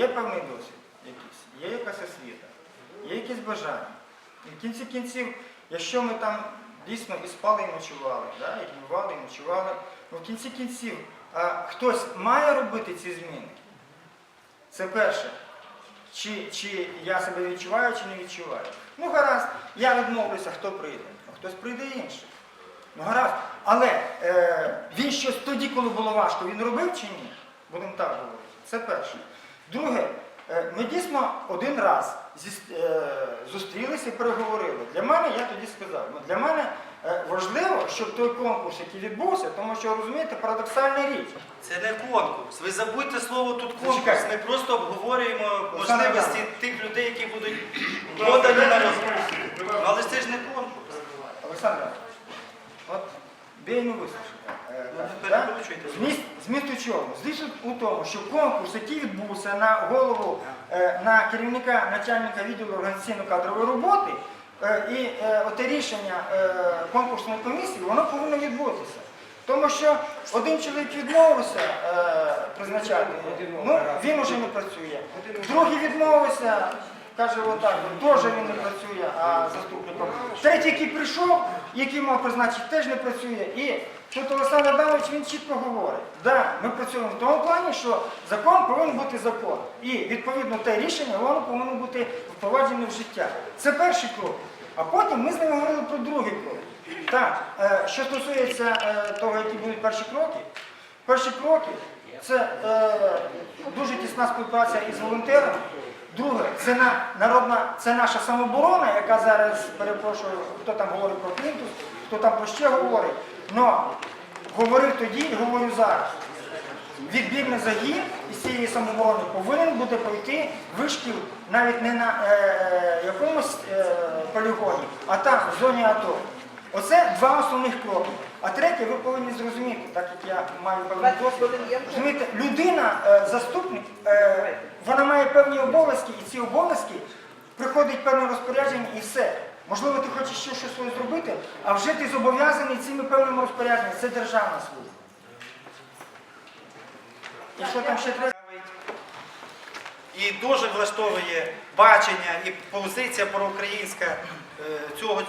є певний досвід якийсь, є якась освіта, є якесь бажання. І в кінці кінців, якщо ми там дійсно і спали, і ночували, да, і бували, і ночували, ну в кінці кінців а, хтось має робити ці зміни. Це перше. Чи, чи я себе відчуваю, чи не відчуваю. Ну гаразд, я відмовлюся, хто прийде. Ну, хтось прийде інший. Ну гаразд. Але е, він щось тоді, коли було важко, він робив чи ні? Будемо так говорити. Це перше. Друге, е, ми дійсно один раз е, зустрілися і переговорили. Для мене, я тоді сказав, ну, для мене е, важливо, щоб той конкурс, який відбувся, тому що розумієте, парадоксальна річ. Це не конкурс. Ви забудьте слово тут конкурс. Ми просто обговорюємо можливості тих людей, які будуть подані на розвиток. Ну, Але це ж не конкурс. Олександр, от бійну вислушайте. Е, Ну, не да? Зміст, зміст у чому? Зміст у тому, що конкурс, який відбувся на голову, е, на керівника начальника відділу організаційно-кадрової роботи, е, і е, оте рішення конкурсної комісії, воно повинно відбутися. Тому що один чоловік відмовився призначати, ну він уже не працює. Другий відмовився, каже отак, теж він не працює, а заступником. Третій, який прийшов, який мав призначити, теж не працює. І тут Олександр Адамович він чітко говорить, да, ми працюємо в тому плані, що закон повинен бути закон. І відповідно те рішення воно повинно бути впроваджене в життя. Це перший крок. А потім ми з ними говорили про другий крок. Так, е, що стосується е, того, які будуть перші кроки, перші кроки це е, дуже тісна співпраця із волонтерами. Друге, це на, народна, це наша самооборона, яка зараз, перепрошую, хто там говорить про плінтус, хто там про ще говорить. Но говорив тоді і говорю зараз. Відбірний загін із цієї самооборони повинен буде пройти вишкіл навіть не на е, якомусь е, полігоні, а там, в зоні АТО. Оце два основних кроки. А третє, ви повинні зрозуміти, так як я маю певний досвід. Розумієте, людина, е, заступник, е, вона має певні обов'язки, і ці обов'язки приходить певне розпорядження і все. Можливо, ти хочеш ще щось своє зробити, а вже ти зобов'язаний цими певними розпорядженнями. Це державна служба. І що там ще треба? І дуже влаштовує бачення і позиція проукраїнська е, цього,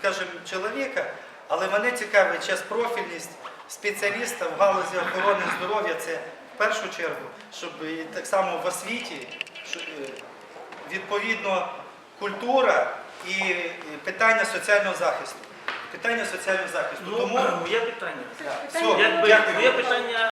скажімо, чоловіка, але мене цікавить час профільність спеціаліста в галузі охорони здоров'я. Це в першу чергу, щоб і так само в освіті, е, відповідно, культура і е, питання соціального захисту. Питання соціального захисту. Тому Ну, є питання. все, Якби дякую. є питання